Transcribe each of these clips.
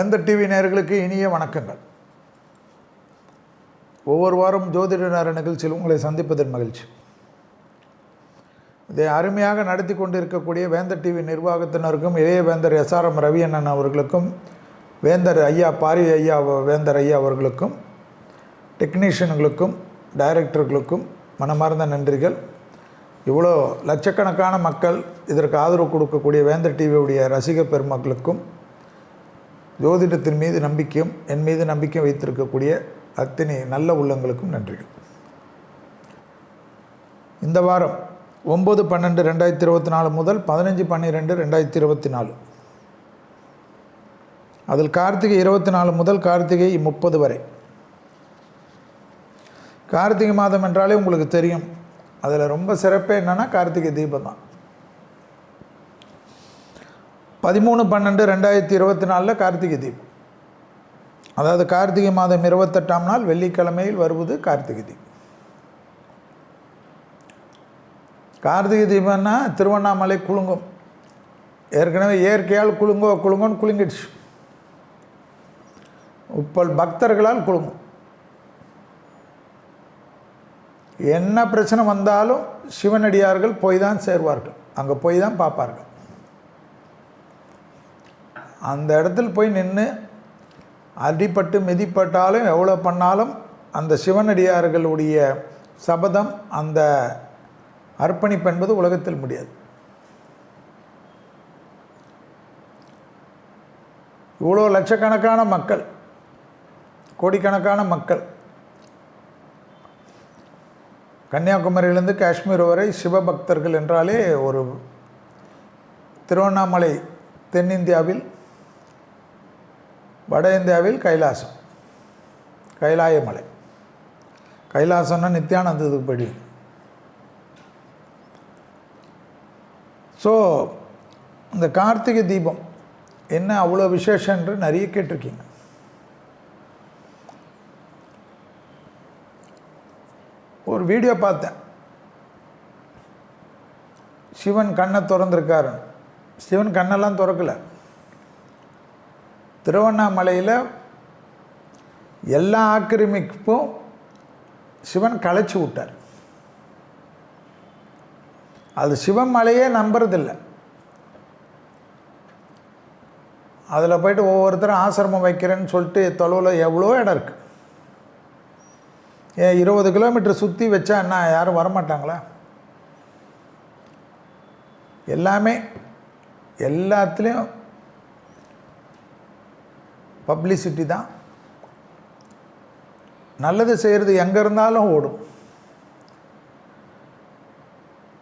வேந்த TV நேர்களுக்கு இனிய வணக்கங்கள். ஒவ்வொரு வாரம் ஜோதிட நேர நிகழ்ச்சியில் உங்களை சந்திப்பதன் மகிழ்ச்சி. இதை அருமையாக நடத்தி கொண்டிருக்கக்கூடிய வேந்தர் டிவி நிர்வாகத்தினருக்கும் இளைய வேந்தர் எஸ்ஆர்எம் ரவி அண்ணன் அவர்களுக்கும் வேந்தர் ஐயா பாரி ஐயா வேந்தர் ஐயா அவர்களுக்கும் டெக்னீஷியன்களுக்கும் டைரக்டர்களுக்கும் மனமார்ந்த நன்றிகள். இவ்வளோ லட்சக்கணக்கான மக்கள் இதற்கு ஆதரவு கொடுக்கக்கூடிய வேந்தர் டிவியுடைய ரசிக பெருமக்களுக்கும் ஜோதிடத்தின் மீது நம்பிக்கையும் என் மீது நம்பிக்கை வைத்திருக்கக்கூடிய அத்தனை நல்ல உள்ளங்களுக்கும் நன்றிகள். இந்த வாரம் ஒம்பது பன்னெண்டு ரெண்டாயிரத்தி இருபத்தி நாலு முதல் பதினஞ்சு பன்னிரெண்டு ரெண்டாயிரத்தி இருபத்தி நாலு. அதில் கார்த்திகை இருபத்தி நாலு முதல் கார்த்திகை முப்பது வரை. கார்த்திகை மாதம் என்றாலே உங்களுக்கு தெரியும். அதில் ரொம்ப சிறப்பே என்னென்னா கார்த்திகை தீபம் தான் பதிமூணு பன்னெண்டு ரெண்டாயிரத்தி இருபத்தி நாலில் கார்த்திகை தீபம். அதாவது கார்த்திகை மாதம் இருபத்தெட்டாம் நாள் வெள்ளிக்கிழமையில் வருவது கார்த்திகை தீபம். கார்த்திகை தீபம்னா திருவண்ணாமலை குலுங்கும். ஏற்கனவே இயற்கையால் குலுங்கோ குலுங்கோன்னு குலுங்கிடுச்சு. இப்போ பக்தர்களால் குலுங்கும். என்ன பிரச்சனை வந்தாலும் சிவனடியார்கள் போய் தான் சேர்வார்கள். அங்கே போய் தான் பார்ப்பார்கள். அந்த இடத்துல போய் நின்று அடிப்பட்டு மிதிப்பட்டாலும் எவ்வளோ பண்ணாலும் அந்த சிவனடியார்களுடைய சபதம் அந்த அர்ப்பணிப்பு என்பது உலகத்தில் முடியாது. இவ்வளோ லட்சக்கணக்கான மக்கள் கோடிக்கணக்கான மக்கள் கன்னியாகுமரியிலிருந்து காஷ்மீர் வரை சிவபக்தர்கள் என்றாலே ஒரு திருவண்ணாமலை தென்னிந்தியாவில் வட இந்தியாவில் கைலாசம். கைலாயமலை. கைலாசம்னா நித்யானந்தத்துக்கு படி ஸோ இந்த கார்த்திகை தீபம் என்ன அவ்வளோ விசேஷன்று நிறைய கேட்டிருக்கீங்க. ஒரு வீடியோ பார்த்தேன். சிவன் கண்ணை திறந்திருக்காரு சிவன் கண்ணெல்லாம் திறக்கல. திருவண்ணாமலையில் எல்லா ஆக்கிரமிப்பும் சிவன் களைச்சி விட்டார். அது சிவன் மலையே நம்புறதில்லை. அதில் போயிட்டு ஒவ்வொருத்தரும் ஆசிரமம் வைக்கிறேன்னு சொல்லிட்டு தொலைவில் எவ்வளோ இடம் இருக்குது ஏன் இருபது கிலோமீட்டர் சுற்றி வச்சா என்ன யாரும் வரமாட்டாங்களா? எல்லாமே எல்லாத்துலேயும் பப்ளிசிட்டி தான். நல்லது செய்கிறது எங்கே இருந்தாலும் ஓடும்.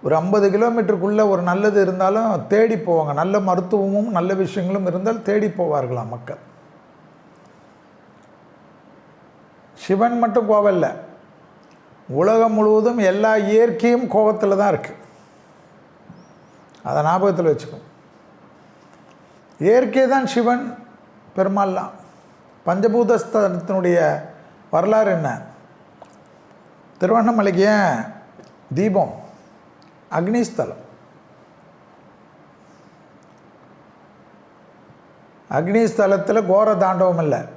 ஒரு ஐம்பது கிலோமீட்டருக்குள்ளே ஒரு நல்லது இருந்தாலும் தேடி போவாங்க. நல்ல மருத்துவமும் நல்ல விஷயங்களும் இருந்தால் தேடி போவார்களாம் மக்கள்? சிவன் மட்டும் கோவம் இல்லை. உலகம் முழுவதும் எல்லா இயற்கையும் கோபத்தில் தான் இருக்குது அதை ஞாபகத்தில் வச்சுக்கோ. இயற்கை தான் சிவன். பெருமாள்லாம். பஞ்சபூதஸ்தலத்தினுடைய வரலாறு என்ன? திருவண்ணாமலைக்கு ஏன் தீபம்? அக்னிஸ்தலம். அக்னிஸ்தலத்தில் கோர தாண்டவம் இல்லை.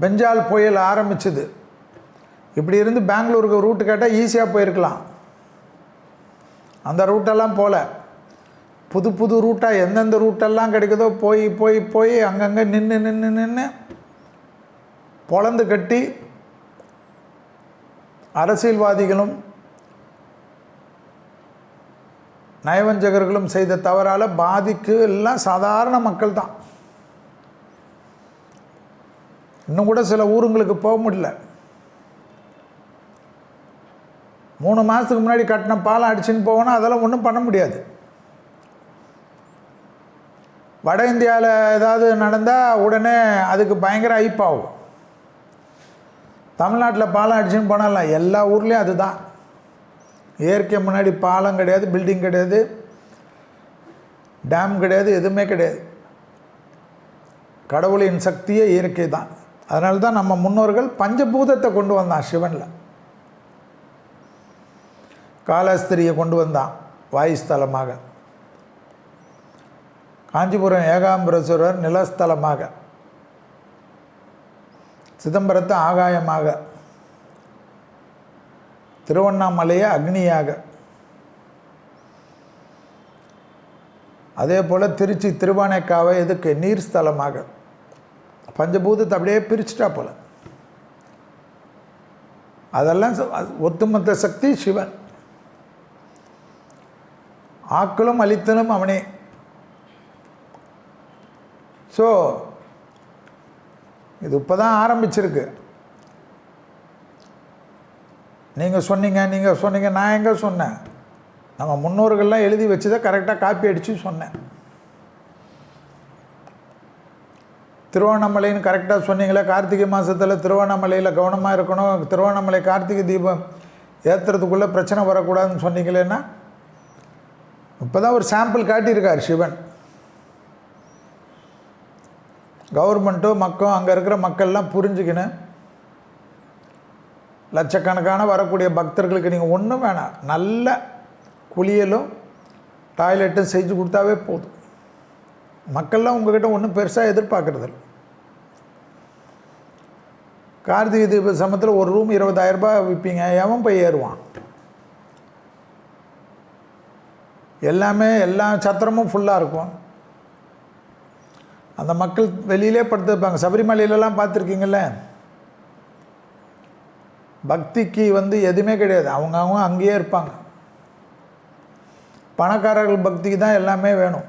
பெஞ்சால் புயல் ஆரம்பிச்சது. இப்படி இருந்து பெங்களூருக்கு ரூட்டு கேட்டால் ஈஸியாக போயிருக்கலாம். அந்த ரூட்டெல்லாம் போகல புது புது ரூட்டாக எந்தெந்த ரூட்டெல்லாம் கிடைக்குதோ போய் போய் போய் அங்கங்கே நின்று நின்று நின்று பொழந்து கட்டி அரசியல்வாதிகளும் நயவஞ்சகர்களும் செய்த தவறால் பாதிக்கு எல்லாம் சாதாரண மக்கள் தான் இன்னும் கூட சில ஊருங்களுக்கு போக முடியல. மூணு மாதத்துக்கு முன்னாடி கட்டின பாலம் அடிச்சுன்னு போவோன்னா அதெல்லாம் ஒன்றும் பண்ண முடியாது. வட இந்தியாவில் ஏதாவது நடந்தால் உடனே அதுக்கு பயங்கர ஐப்பாகும் தமிழ்நாட்டில் பாலம் அடிச்சுன்னு போனாலாம் எல்லா ஊர்லேயும் அதுதான். இயற்கை முன்னாடி பாலம் கிடையாது பில்டிங் கிடையாது டேம் கிடையாது எதுவுமே கிடையாது. கடவுளின் சக்தியே இயற்கை தான். அதனால தான் நம்ம முன்னோர்கள் பஞ்சபூதத்தை கொண்டு வந்தான் சிவனில். காலஸ்திரியை கொண்டு வந்தான் வாயுஸ்தலமாக. காஞ்சிபுரம் ஏகாம்பரேஸ்வரர் நிலஸ்தலமாக. சிதம்பரத்தை ஆகாயமாக. திருவண்ணாமலையை அக்னியாக. அதே போல் திருச்சி திருவானைக்காவை எதுக்கு நீர் ஸ்தலமாக. பஞ்சபூதத்தை அப்படியே பிரிச்சுட்டா போல. அதெல்லாம் ச- சக்தி சிவன். ஆக்களும் அழித்தலும் அவனே. ஸோ இது இப்போ தான் ஆரம்பிச்சிருக்கு. நீங்கள் சொன்னீங்க நீங்கள் சொன்னீங்க நான் எங்கே சொன்னேன்? நம்ம முன்னோர்கள்லாம் எழுதி வச்சு தான் கரெக்டாக காப்பி அடித்து சொன்னேன். திருவண்ணாமலைன்னு கரெக்டாக சொன்னீங்களே கார்த்திகை மாதத்தில் திருவண்ணாமலையில் கவனமாக இருக்கணும். திருவண்ணாமலை கார்த்திகை தீபம் ஏற்றுறதுக்குள்ளே பிரச்சனை வரக்கூடாதுன்னு சொன்னீங்களேன்னா இப்போ தான் ஒரு சாம்பிள் காட்டியிருக்கார் சிவன். கவர்மெண்ட்டும் மக்களும் அங்கே இருக்கிற மக்கள்லாம் புரிஞ்சுக்கணும் லட்சக்கணக்கான வரக்கூடிய பக்தர்களுக்கு நீங்கள் ஒன்றும் வேணாம். நல்ல குளியலும் டாய்லெட்டும் செஞ்சு கொடுத்தாவே போதும். மக்கள்லாம் உங்கள்கிட்ட ஒன்றும் பெருசாக எதிர்பார்க்குறதில்ல. கார்த்திகை தீப சமத்தில் ஒரு ரூம் இருபதாயிரம் ரூபாய் விற்பீங்க எவன் போய் ஏறுவான்? எல்லாமே எல்லா சத்திரமும் ஃபுல்லாக இருக்கும். அந்த மக்கள் வெளியிலே படுத்துருப்பாங்க. சபரிமலையிலலாம் பார்த்துருக்கீங்கள பக்திக்கு வந்து எதுவுமே கிடையாது. அவங்க அவங்க அங்கேயே இருப்பாங்க. பணக்காரர்கள் பக்திக்கு தான் எல்லாமே வேணும்.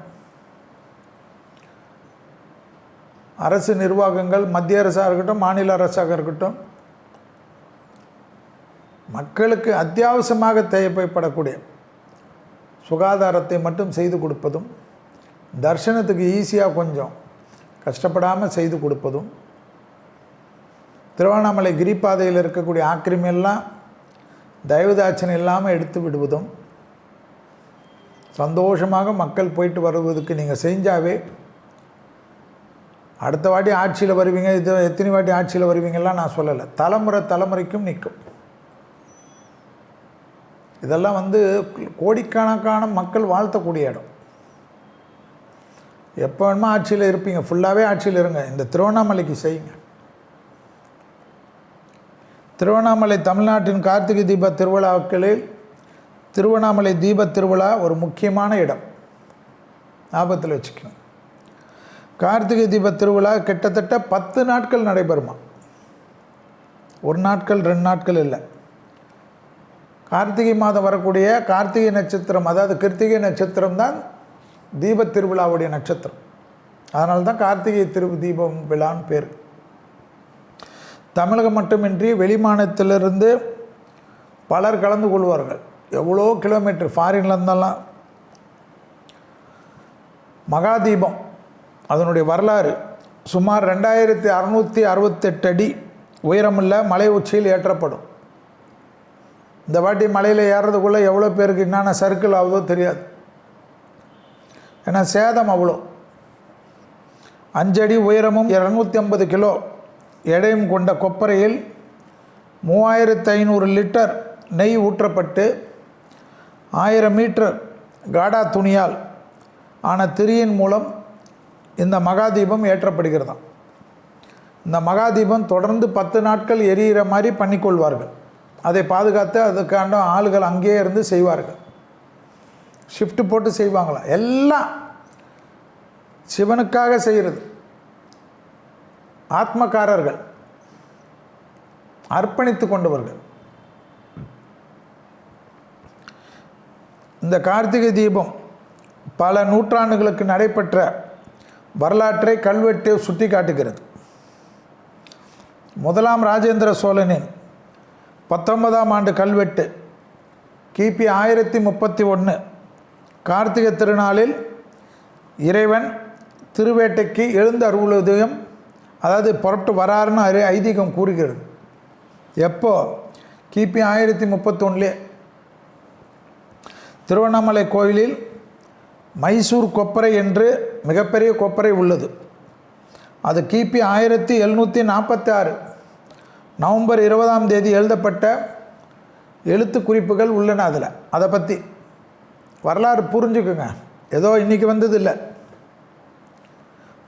அரசு நிர்வாகங்கள் மத்திய அரசாக இருக்கட்டும் மாநில அரசாக இருக்கட்டும் மக்களுக்கு அத்தியாவசியமாக தேவைப்படக்கூடிய சுகாதாரத்தை மட்டும் செய்து கொடுப்பதும் தர்ஷனத்துக்கு ஈஸியாக கொஞ்சம் கஷ்டப்படாமல் செய்து கொடுப்பதும் திருவண்ணாமலை கிரிப்பாதையில் இருக்கக்கூடிய ஆக்கிரமெல்லாம் தயவுதாட்சணை இல்லாமல் எடுத்து விடுவதும் சந்தோஷமாக மக்கள் போயிட்டு வருவதுக்கு நீங்கள் செஞ்சாவே அடுத்த வாட்டி ஆட்சியில் வருவீங்க இது எத்தனை வாட்டி ஆட்சியில் வருவீங்கலாம் நான் சொல்லலை. தலைமுறை தலைமுறைக்கும் நிற்கும். இதெல்லாம் வந்து கோடிக்கணக்கான மக்கள் வாழ்த்தக்கூடிய இடம். எப்போ வேணுமோ ஆட்சியில் இருப்பீங்க. ஃபுல்லாகவே ஆட்சியில் இருங்க. இந்த திருவண்ணாமலைக்கு செய்யுங்க. திருவண்ணாமலை தமிழ்நாட்டின் கார்த்திகை தீப திருவிழாக்களில் திருவண்ணாமலை தீப திருவிழா ஒரு முக்கியமான இடம். ஞாபகத்தில் வச்சுக்கணும். கார்த்திகை தீப திருவிழா கிட்டத்தட்ட பத்து நாட்கள் நடைபெறுமா? ஒரு நாட்கள் ரெண்டு நாட்கள் இல்லை. கார்த்திகை மாதம் வரக்கூடிய கார்த்திகை நட்சத்திரம் அதாவது கிருத்திகை நட்சத்திரம் தான் தீபத் திருவிழாவுடைய நட்சத்திரம். அதனால தான் கார்த்திகை திரு தீபம் விழான்னு பேர். தமிழகம் மட்டுமின்றி வெளிமாநிலத்திலிருந்து பலர் கலந்து கொள்வார்கள். எவ்வளோ கிலோமீட்டர் ஃபாரின்ல இருந்தெல்லாம் மகாதீபம் அதனுடைய வரலாறு சுமார் ரெண்டாயிரத்தி அறநூற்றி அறுபத்தெட்டு அடி உயரமுள்ள மலை உச்சியில் ஏற்றப்படும். இந்த வாட்டி மலையில் ஏறுறதுக்குள்ளே எவ்வளோ பேருக்கு என்னென்ன சர்க்கிள் ஆகுதோ தெரியாது. ஏன்னா சேதம் அவ்வளோ. அஞ்சடி உயரமும் இரநூத்தி ஐம்பது கிலோ எடையும் கொண்ட கொப்பரையில் மூவாயிரத்து ஐநூறு லிட்டர் நெய் ஊற்றப்பட்டு ஆயிரம் மீட்டர் காடா துணியால் ஆன திரியின் மூலம் இந்த மகாதீபம் ஏற்றப்படுகிறதாம். இந்த மகாதீபம் தொடர்ந்து பத்து நாட்கள் எரியிற மாதிரி பண்ணிக்கொள்வார்கள். அதை பாதுகாத்து அதுக்காண்ட ஆளுகள் அங்கேயே இருந்து செய்வார்கள். ஷிஃப்ட் போட்டு செய்வாங்களாம் எல்லாம் சிவனுக்காக செய்கிறது ஆத்மக்காரர்கள் அர்ப்பணித்து கொண்டவர்கள். இந்த கார்த்திகை தீபம் பல நூற்றாண்டுகளுக்கு நடைபெற்ற வரலாற்றை கல்வெட்டு சுட்டி காட்டுகிறது. முதலாம் ராஜேந்திர சோழனின் பத்தொன்பதாம் ஆண்டு கல்வெட்டு கிபி ஆயிரத்தி முப்பத்தி ஒன்று கார்த்திகை திருநாளில் இறைவன் திருவேட்டைக்கு எழுந்து அருள்வதையும் அதாவது புறப்பட்டு வராருன்னு அறி ஐதீகம் கூறுகிறது. எப்போ? கிபி ஆயிரத்தி முப்பத்தொன்னிலே. திருவண்ணாமலை கோயிலில் மைசூர் கொப்பரை என்று மிகப்பெரிய கொப்பரை உள்ளது. அது கிபி ஆயிரத்தி எழுநூற்றி நாற்பத்தி ஆறு நவம்பர் இருபதாம் தேதி எழுதப்பட்ட எழுத்து குறிப்புகள் உள்ளன அதில். அதை பற்றி வரலாறு புரிஞ்சுக்குங்க. ஏதோ இன்றைக்கி வந்தது இல்லை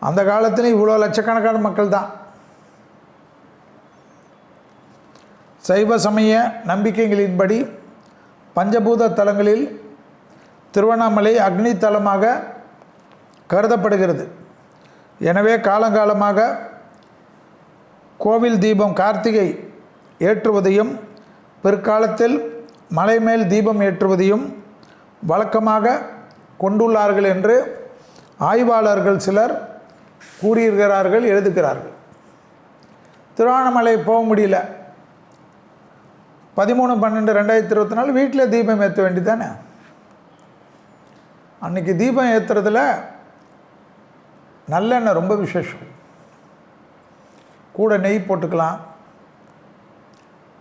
அந்த காலத்தில் இவ்வளோ லட்சக்கணக்கான மக்கள் தான் சைவ சமய நம்பிக்கைகளின்படி பஞ்சபூத தலங்களில் திருவண்ணாமலை அக்னி தலமாக கருதப்படுகிறது. எனவே காலங்காலமாக கோவில் தீபம் கார்த்திகை ஏற்றுவதையும் பிற்காலத்தில் மலை மேல் தீபம் ஏற்றுவதையும் வழக்கமாக கொண்டுள்ளார்கள் என்று ஆய்வாளர்கள் சிலர் கூறியிருக்கிறார்கள் எழுதுகிறார்கள். திருவண்ணாமலை போக முடியல. பதிமூணு பன்னெண்டு ரெண்டாயிரத்தி இருபத்தி நாலு வீட்டில் தீபம் ஏற்ற வேண்டியதானே அன்றைக்கி தீபம் ஏற்றுறதுல நல்லெண்ணெய் ரொம்ப விசேஷம். கூட நெய் போட்டுக்கலாம்.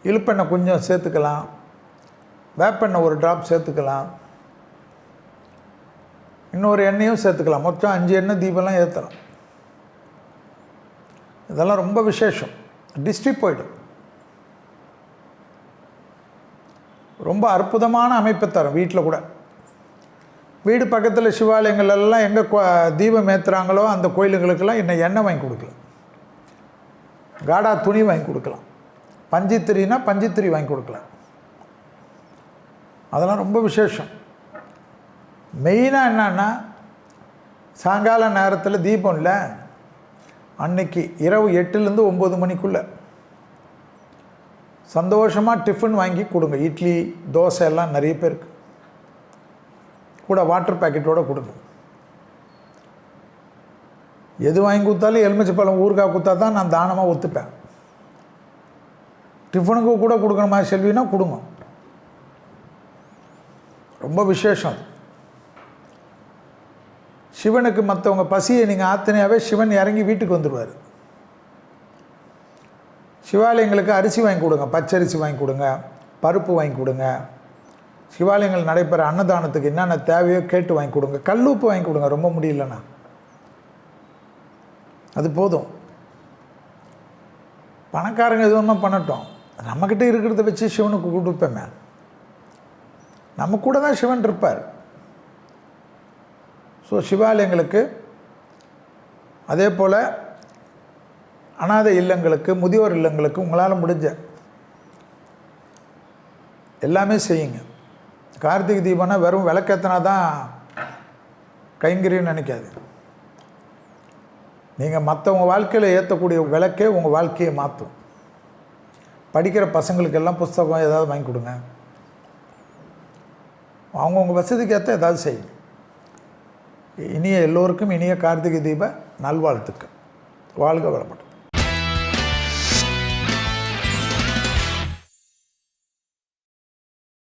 இழுப்பெண்ணெய் கொஞ்சம் சேர்த்துக்கலாம். வேப்பெண்ணெய் ஒரு ட்ராப் சேர்த்துக்கலாம். இன்னொரு எண்ணெயும் சேர்த்துக்கலாம். மொத்தம் அஞ்சு எண்ணெய் தீபம்லாம் ஏற்றலாம் இதெல்லாம் ரொம்ப விசேஷம். டிஸ்ட்ரி போயிடும். ரொம்ப அற்புதமான அமைப்பை தரும் வீட்டில் கூட. வீடு பக்கத்தில் சிவாலயங்கள் எல்லாம் எங்கே தீபம் ஏற்றுறாங்களோ அந்த கோயிலுங்களுக்கெல்லாம் இன்னும் எண்ணெய் வாங்கி கொடுக்கலாம். காடா துணி வாங்கி கொடுக்கலாம். பஞ்சித்திரினா பஞ்சித்திரி வாங்கி கொடுக்கலாம். அதெல்லாம் ரொம்ப விசேஷம். மெயினாக என்னன்னா சாயங்கால நேரத்தில் தீபம் இல்லை. அன்னைக்கு இரவு எட்டுலேருந்து ஒம்பது மணிக்குள்ளே. சந்தோஷமாக டிஃபன் வாங்கி கொடுங்க. இட்லி தோசை எல்லாம் நிறைய பேருக்கு. கூட வாட்டர் பேக்கெட்டோடு கொடுங்க. எது வாங்கி கொடுத்தாலும் எலுமிச்சை பழம் ஊறுகாய் கொடுத்தா தான் நான் தானமாக ஒத்துப்பேன். டிஃபனுக்கு கூட கொடுக்கணுமா செல்வினா கொடுங்க. ரொம்ப விசேஷம் அது. சிவனுக்கு மற்றவங்க பசியை நீங்கள் ஆத்தனையாகவே சிவன் இறங்கி வீட்டுக்கு வந்துடுவார். சிவாலயங்களுக்கு அரிசி வாங்கி கொடுங்க பச்சரிசி வாங்கி கொடுங்க பருப்பு வாங்கி கொடுங்க. சிவாலயங்கள் நடைபெற அன்னதானத்துக்கு என்னென்ன தேவையோ கேட்டு வாங்கி கொடுங்க கல்லூப்பு வாங்கி கொடுங்க ரொம்ப முடியலண்ணா அது போதும். பணக்காரங்க எதுவுமே பண்ணட்டும். நம்மக்கிட்ட இருக்கிறத வச்சு சிவனுக்கு கொடுப்பேமே நம்ம கூட தான் சிவன் இருப்பார். ஸோ சிவாலயங்களுக்கு அதே போல் அனாதை இல்லங்களுக்கு முதியோர் இல்லங்களுக்கு உங்களால் முடிஞ்ச எல்லாமே செய்யுங்க. கார்த்திகை தீபம்னா வெறும் விளக்கேற்றினா தான் கைங்கரின்னு நினைக்காது. நீங்கள் மற்றவங்க வாழ்க்கையில் ஏற்றக்கூடிய விளக்கே உங்கள் வாழ்க்கையை மாற்றும் படிக்கிற பசங்களுக்கெல்லாம் புஸ்தகம் ஏதாவது வாங்கி கொடுங்க. அவங்கவுங்க வசதிக்கு ஏற்ற ஏதாவது செய்யுங்க. இனிய எல்லோருக்கும் இனிய கார்த்திகை தீப நல்வாழ்த்துக்கள். வாழ்க வளமுடன்.